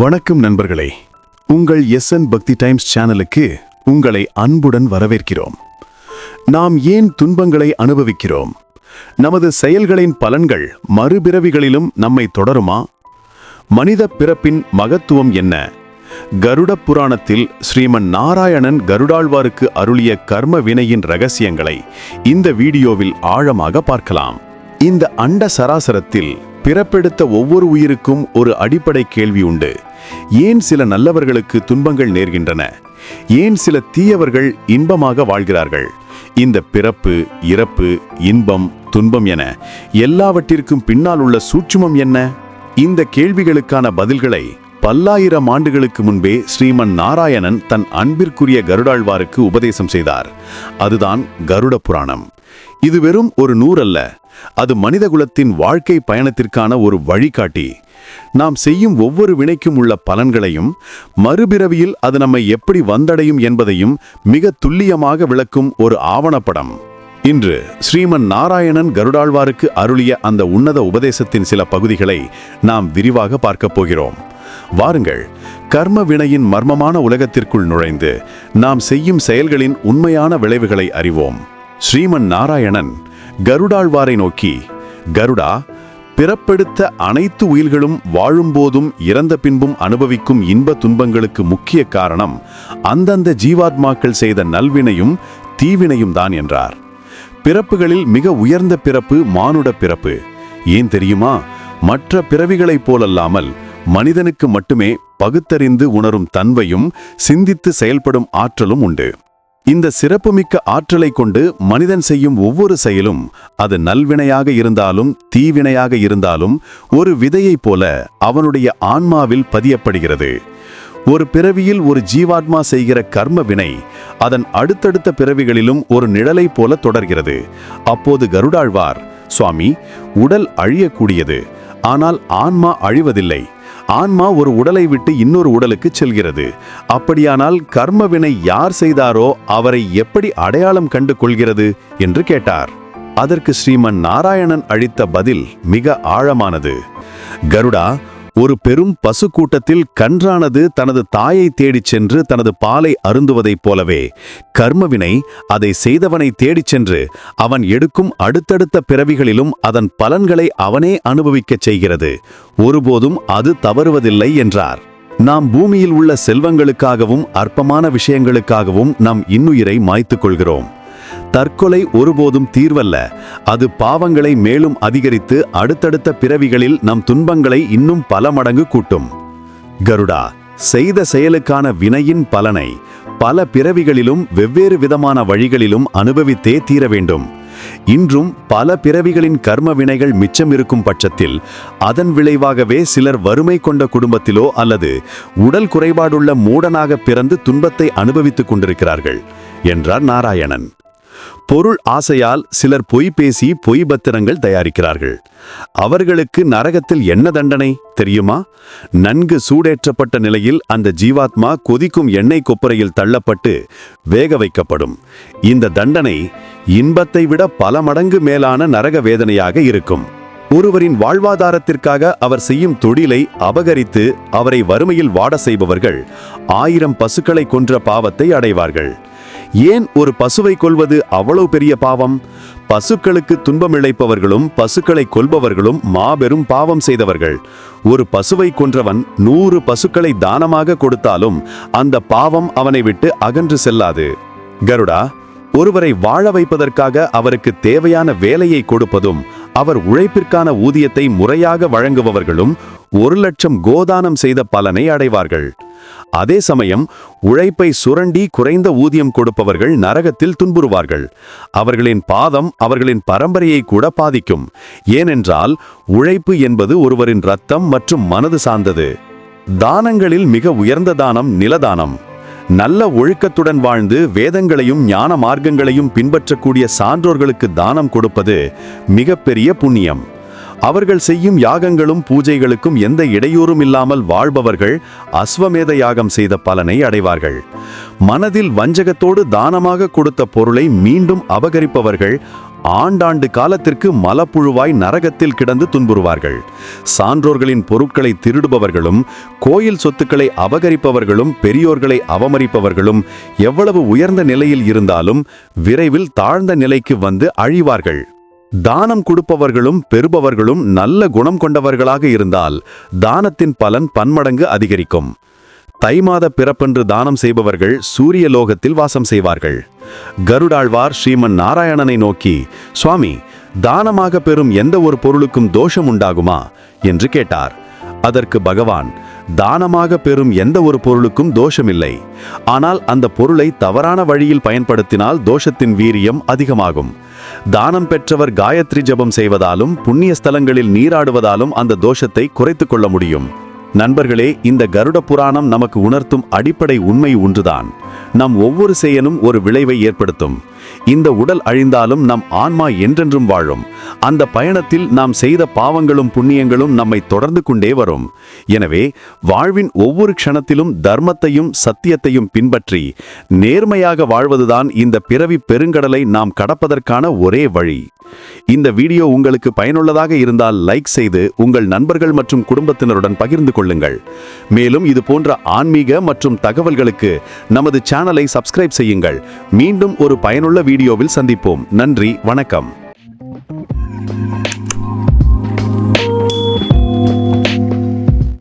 வணக்கம் நண்பர்களே. உங்கள் எஸ் என் பக்தி டைம்ஸ் சேனலுக்கு உங்களை அன்புடன் வரவேற்கிறோம். நாம் ஏன் துன்பங்களை அனுபவிக்கிறோம்? நமது செயல்களின் பலன்கள் மறுபிறவிகளிலும் நம்மை தொடருமா? மனித பிறப்பின் மகத்துவம் என்ன? கருட புராணத்தில் ஸ்ரீமன் நாராயணன் கருடாழ்வாருக்கு அருளிய கர்ம வினையின் ரகசியங்களை இந்த வீடியோவில் ஆழமாக பார்க்கலாம். இந்த அண்ட சராசரத்தில் பிறப்பெடுத்த ஒவ்வொரு உயிருக்கும் ஒரு அடிப்படை கேள்வி உண்டு. ஏன் சில நல்லவர்களுக்கு துன்பங்கள் நேர்கின்றன? ஏன் சில தீயவர்கள் இன்பமாக வாழ்கிறார்கள்? இந்த பிறப்பு இறப்பு இன்பம் துன்பம் என எல்லாவற்றிற்கும் பின்னால் உள்ள சூட்சுமம் என்ன? இந்த கேள்விகளுக்கான பதில்களை பல்லாயிரம் ஆண்டுகளுக்கு முன்பே ஸ்ரீமன் நாராயணன் தன் அன்பிற்குரிய கருடாழ்வாருக்கு உபதேசம் செய்தார். அதுதான் கருட புராணம். இது வெறும் ஒரு நூறல்ல. அது மனிதகுலத்தின் வாழ்க்கை பயணத்திற்கான ஒரு வழிகாட்டி. நாம் செய்யும் ஒவ்வொரு வினைக்கும் உள்ள பலன்களையும் மறுபிறவியில் அது நம்மை எப்படி வந்தடையும் என்பதையும் மிக துல்லியமாக விளக்கும் ஒரு ஆவணப்படம். இன்று ஸ்ரீமன் நாராயணன் கருடாழ்வாருக்கு அருளிய அந்த உன்னத உபதேசத்தின் சில பகுதிகளை நாம் விரிவாக பார்க்கப் போகிறோம். வாருங்கள் கர்ம வினையின் மர்மமான உலகத்திற்குள் நுழைந்து நாம் செய்யும் செயல்களின் உண்மையான விளைவுகளை அறிவோம். ஸ்ரீமன் நாராயணன் கருடாழ்வாரை நோக்கி கருடா பிறப்பெடுத்த அனைத்து உயிர்களும் வாழும்போதும் இறந்த பின்பும் அனுபவிக்கும் இன்ப துன்பங்களுக்கு முக்கிய காரணம் அந்தந்த ஜீவாத்மாக்கள் செய்த நல்வினையும் தீவினையும் தான் என்றார். பிறப்புகளில் மிக உயர்ந்த பிறப்பு மானுட பிறப்பு. ஏன் தெரியுமா? மற்ற பிறவிகளைப் போலல்லாமல் மனிதனுக்கு மட்டுமே பகுத்தறிந்து உணரும் தன்மையும் சிந்தித்து செயல்படும் ஆற்றலும் உண்டு. இந்த சிறப்புமிக்க ஆற்றலை கொண்டு மனிதன் செய்யும் ஒவ்வொரு செயலும் அது நல்வினையாக இருந்தாலும் தீவினையாக இருந்தாலும் ஒரு விதையைப் போல அவனுடைய ஆன்மாவில் பதியப்படுகிறது. ஒரு பிறவியில் ஒரு ஜீவாத்மா செய்கிற கர்ம வினை அதன் அடுத்தடுத்த பிறவிகளிலும் ஒரு நிழலை போல தொடர்கிறது. அப்போது கருடாழ்வார் சுவாமி உடல் அழியக்கூடியது ஆனால் ஆன்மா அழிவதில்லை. ஆன்மா ஒரு உடலை விட்டு இன்னொரு உடலுக்கு செல்கிறது. அப்படியானால் கர்மவினை யார் செய்தாரோ அவரை எப்படி அடையாளம் கண்டு கொள்கிறது என்று கேட்டார். அதற்கு ஸ்ரீமன் நாராயணன் அளித்த பதில் மிக ஆழமானது. கருடா ஒரு பெரும் பசு கூட்டத்தில் கன்றானது தனது தாயை தேடிச் சென்று தனது பாலை அருந்துவதைப் போலவே கர்மவினை அதை செய்தவனை தேடிச் சென்று அவன் எடுக்கும் அடுத்தடுத்த பிறவிகளிலும் அதன் பலன்களை அவனே அனுபவிக்கச் செய்கிறது. ஒருபோதும் அது தவறுவதில்லை என்றார். நாம் பூமியில் உள்ள செல்வங்களுக்காகவும் அற்பமான விஷயங்களுக்காகவும் நம் இன்னுயிரை மாய்த்துக் கொள்கிறோம். தற்கொலை ஒருபோதும் தீர்வல்ல. அது பாவங்களை மேலும் அதிகரித்து அடுத்தடுத்த பிறவிகளில் நம் துன்பங்களை இன்னும் பல மடங்கு கூட்டும். கருடா செய்த செயலுக்கான வினையின் பலனை பல பிறவிகளிலும் வெவ்வேறு விதமான வழிகளிலும் அனுபவித்தே தீர வேண்டும். இன்றும் பல பிறவிகளின் கர்ம வினைகள் மிச்சம் இருக்கும் பட்சத்தில் அதன் விளைவாகவே சிலர் வறுமை கொண்ட குடும்பத்திலோ அல்லது உடல் குறைபாடுள்ள மூடனாக பிறந்து துன்பத்தை அனுபவித்துக் கொண்டிருக்கிறார்கள் என்றார் நாராயணன். பொருள் ஆசையால் சிலர் பொய் பேசி பொய் பத்திரங்கள் தயாரிக்கிறார்கள். அவர்களுக்கு நரகத்தில் என்ன தண்டனை தெரியுமா? நன்கு சூடேற்றப்பட்ட நிலையில் அந்த ஜீவாத்மா கொதிக்கும் எண்ணெய் கொப்பரையில் தள்ளப்பட்டு வேக வைக்கப்படும். இந்த தண்டனை இன்பத்தை விட பல மடங்கு மேலான நரக வேதனையாக இருக்கும். ஒருவரின் வாழ்வாதாரத்திற்காக அவர் செய்யும் தொழிலை அபகரித்து அவரை வறுமையில் வாட செய்பவர்கள் ஆயிரம் பசுக்களை கொன்ற பாவத்தை அடைவார்கள். ஏன் ஒரு பசுவை கொள்வது அவ்வளவு பெரிய பாவம்? பசுக்களுக்கு துன்பம் இழைப்பவர்களும் பசுக்களை கொல்பவர்களும் மாபெரும் பாவம் செய்தவர்கள். ஒரு பசுவை கொன்றவன் நூறு பசுக்களை தானமாக கொடுத்தாலும் அந்த பாவம் அவனை விட்டு அகன்று செல்லாது. கருடா ஒருவரை வாழ வைப்பதற்காக அவருக்கு தேவையான வேலையை கொடுப்பதும் அவர் உழைப்பிற்கான ஊதியத்தை முறையாக வழங்குபவர்களும் ஒரு லட்சம் கோதானம் செய்த பலனை அடைவார்கள். அதே சமயம் உழைப்பை சுரண்டி குறைந்த ஊதியம் கொடுப்பவர்கள் நரகத்தில் துன்புறுவார்கள். அவர்களின் பாதம் அவர்களின் பரம்பரையை கூட பாதிக்கும். ஏனென்றால் உழைப்பு என்பது ஒருவரின் ரத்தம் மற்றும் மனது சார்ந்தது. தானங்களில் மிக உயர்ந்த தானம் நிலதானம். நல்ல ஒழுக்கத்துடன் வாழ்ந்து வேதங்களையும் ஞான மார்க்கங்களையும் பின்பற்றக்கூடிய சான்றோர்களுக்கு தானம் கொடுப்பது மிகப்பெரிய புண்ணியம். அவர்கள் செய்யும் யாகங்களும் பூஜைகளுக்கும் எந்த இடையூறும் இல்லாமல் வாழ்பவர்கள் அஸ்வமேத யாகம் செய்த பலனை அடைவார்கள். மனதில் வஞ்சகத்தோடு தானமாக கொடுத்த பொருளை மீண்டும் அபகரிப்பவர்கள் ஆண்டாண்டு காலத்திற்கு மலப்புழுவாய் நரகத்தில் கிடந்து துன்புறுவார்கள். சான்றோர்களின் பொருட்களை திருடுபவர்களும் கோயில் சொத்துக்களை அபகரிப்பவர்களும் பெரியோர்களை அவமரிப்பவர்களும் எவ்வளவு உயர்ந்த நிலையில் இருந்தாலும் விரைவில் தாழ்ந்த நிலைக்கு வந்து அழிவார்கள். தானம் கொடுப்பவர்களும் பெறுபவர்களும் நல்ல குணம் கொண்டவர்களாக இருந்தால் தானத்தின் பலன் பன்மடங்கு அதிகரிக்கும். தை மாத பிறப்பன்று தானம் செய்பவர்கள் சூரிய லோகத்தில் வாசம் செய்வார்கள். கருடாழ்வார் ஸ்ரீமன் நாராயணனை நோக்கி சுவாமி தானமாக பெறும் எந்த ஒரு பொருளுக்கும் தோஷம் உண்டாகுமா? என்று கேட்டார். அதற்கு பகவான் தானமாக பெறும் எந்த ஒரு பொருளுக்கும் தோஷமில்லை. ஆனால் அந்த பொருளை தவறான வழியில் பயன்படுத்தினால் தோஷத்தின் வீரியம் அதிகமாகும். தானம் பெற்றவர் காயத்ரி ஜபம் செய்வதாலும் புண்ணிய ஸ்தலங்களில் நீராடுவதாலும் அந்த தோஷத்தை குறைத்துக் கொள்ள முடியும். நண்பர்களே இந்த கருட புராணம் நமக்கு உணர்த்தும் அடிப்படை உண்மை ஒன்றுதான். நம் ஒவ்வொரு செயலும் ஒரு விளைவை ஏற்படுத்தும். இந்த உடல் அழிந்தாலும் நம் ஆன்மா என்றென்றும் வாழும். அந்த பயணத்தில் நாம் செய்த பாவங்களும் புண்ணியங்களும் நம்மை தொடர்ந்து கொண்டே வரும். எனவே வாழ்வின் ஒவ்வொரு க்ஷணத்திலும் தர்மத்தையும் சத்தியத்தையும் பின்பற்றி நேர்மையாக வாழ்வதுதான் இந்த பிறவி பெருங்கடலை நாம் கடப்பதற்கான ஒரே வழி. இந்த வீடியோ உங்களுக்கு பயனுள்ளதாக இருந்தால் லைக் செய்து உங்கள் நண்பர்கள் மற்றும் குடும்பத்தினருடன் பகிர்ந்து கொள்ளுங்கள். மேலும் இது போன்ற ஆன்மீக மற்றும் தகவல்களுக்கு நமது சேனலை சப்ஸ்கிரைப் செய்யுங்கள். மீண்டும் ஒரு பயனுள்ள வீடியோவில் சந்திப்போம். நன்றி வணக்கம்.